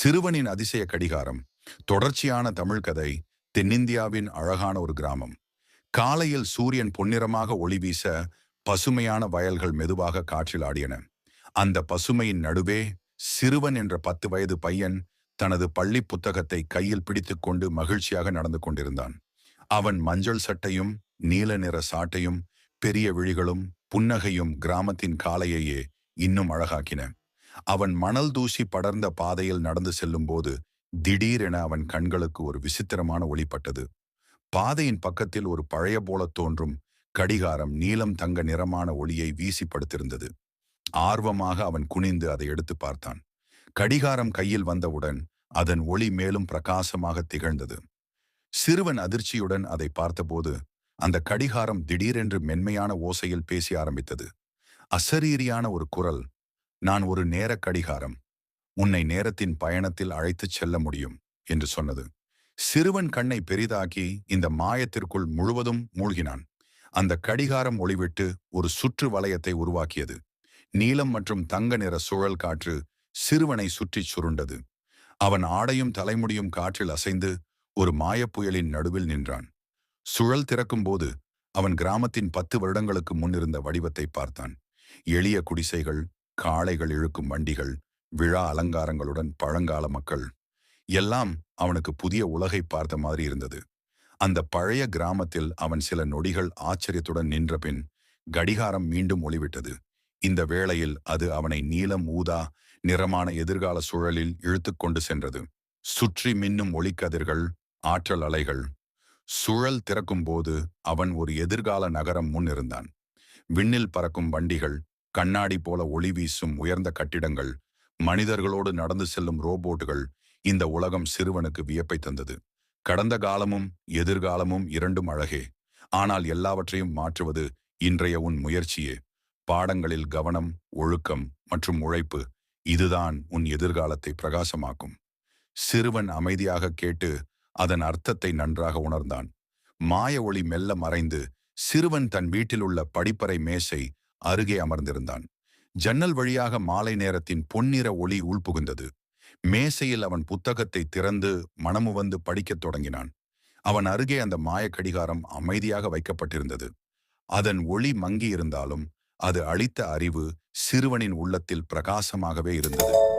சிறுவனின் அதிசய கடிகாரம் தொடர்ச்சியான தமிழ் கதை தென்னிந்தியாவின் அழகான ஒரு கிராமம். காலையில் சூரியன் பொன்னிறமாக ஒளி வீச பசுமையான வயல்கள் மெதுவாக காற்றில் ஆடியன. அந்த பசுமையின் நடுவே சிறுவன் என்ற பத்து வயது பையன் தனது பள்ளி புத்தகத்தை கையில் பிடித்துக்கொண்டு மகிழ்ச்சியாக நடந்து கொண்டிருந்தான். அவன் மஞ்சள் சட்டையும் நீல நிற சாட்டையும் பெரிய விழிகளும் புன்னகையும் கிராமத்தின் காலையையே இன்னும் அழகாக்கின. அவன் மணல் தூசி படர்ந்த பாதையில் நடந்து செல்லும்போது திடீரென அவன் கண்களுக்கு ஒரு விசித்திரமான ஒளிப்பட்டது பாதையின் பக்கத்தில் ஒரு பழைய போல தோன்றும் கடிகாரம் நீலம் தங்க நிறமான ஒளியை வீசி படுத்திருந்தது ஆர்வமாக அவன் குனிந்து அதை எடுத்து பார்த்தான். கடிகாரம் கையில் வந்தவுடன் அதன் ஒளி மேலும் பிரகாசமாக திகழ்ந்தது. சிறுவன் அதிர்ச்சியுடன் அதை பார்த்தபோது அந்த கடிகாரம் திடீரென்று மென்மையான ஓசையில் பேசி ஆரம்பித்தது. அசரீரியான ஒரு குரல் நான் ஒரு நேரக் கடிகாரம் உன்னை நேரத்தின் பயணத்தில் அழைத்துச் செல்ல முடியும் என்று சொன்னது. சிறுவன் கண்ணை பெரிதாக்கி இந்த மாயத்திற்குள் முழுவதும் மூழ்கினான். அந்த கடிகாரம் ஒளிவிட்டு ஒரு சுற்று வளையத்தை உருவாக்கியது. நீலம் மற்றும் தங்க நிற சுழல் காற்று சிறுவனை சுற்றிச் சுருண்டது. அவன் ஆடையும் தலைமுடியும் காற்றில் அசைந்து ஒரு மாயப்புயலின் நடுவில் நின்றான். சுழல் திறக்கும்போது அவன் கிராமத்தின் பத்து வருடங்களுக்கு முன்னிருந்த வடிவத்தை பார்த்தான். எளிய குடிசைகள் காளைகள் இழுக்கும் வண்டிகள் விழா அலங்காரங்களுடன் பழங்கால மக்கள் எல்லாம் அவனுக்கு புதிய உலகை பார்த்த மாதிரி இருந்தது. அந்த பழைய கிராமத்தில் அவன் சில நொடிகள் ஆச்சரியத்துடன் நின்ற பின் கடிகாரம் மீண்டும் ஒளிவிட்டது. இந்த வேளையில் அது அவனை நீலம் ஊதா நிறமான எதிர்கால சூழலில் இழுத்து கொண்டு சென்றது. சுற்றி மின்னும் ஒளிக்கதிர்கள் ஆற்றல் அலைகள். சுழல் திறக்கும்போது அவன் ஒரு எதிர்கால நகரம் முன் இருந்தான். விண்ணில் பறக்கும் வண்டிகள் கண்ணாடி போல ஒளி வீசும் உயர்ந்த கட்டிடங்கள் மனிதர்களோடு நடந்து செல்லும் ரோபோட்டுகள் இந்த உலகம் சிறுவனுக்கு வியப்பை தந்தது. கடந்த காலமும் எதிர்காலமும் இரண்டும் அழகே. ஆனால் எல்லாவற்றையும் மாற்றுவது இன்றைய உன் முயற்சியே. பாடங்களில் கவனம் ஒழுக்கம் மற்றும் உழைப்பு இதுதான் உன் எதிர்காலத்தை பிரகாசமாக்கும். சிறுவன் அமைதியாக கேட்டு அதன் அர்த்தத்தை நன்றாக உணர்ந்தான். மாய ஒளி மெல்ல மறைந்து சிறுவன் தன் வீட்டில் உள்ள படிப்பறை மேசை அருகே அமர்ந்திருந்தான். ஜன்னல் வழியாக மாலை நேரத்தின் பொன்னிற ஒளி உள்புகுந்தது. மேசையில் அவன் புத்தகத்தை திறந்து மனமு வந்து படிக்கத் தொடங்கினான். அவன் அருகே அந்த மாய கடிகாரம் அமைதியாக வைக்கப்பட்டிருந்தது. அதன் ஒளி மங்கி இருந்தாலும் அது அளித்த அறிவு சிறுவனின் உள்ளத்தில் பிரகாசமாகவே இருந்தது.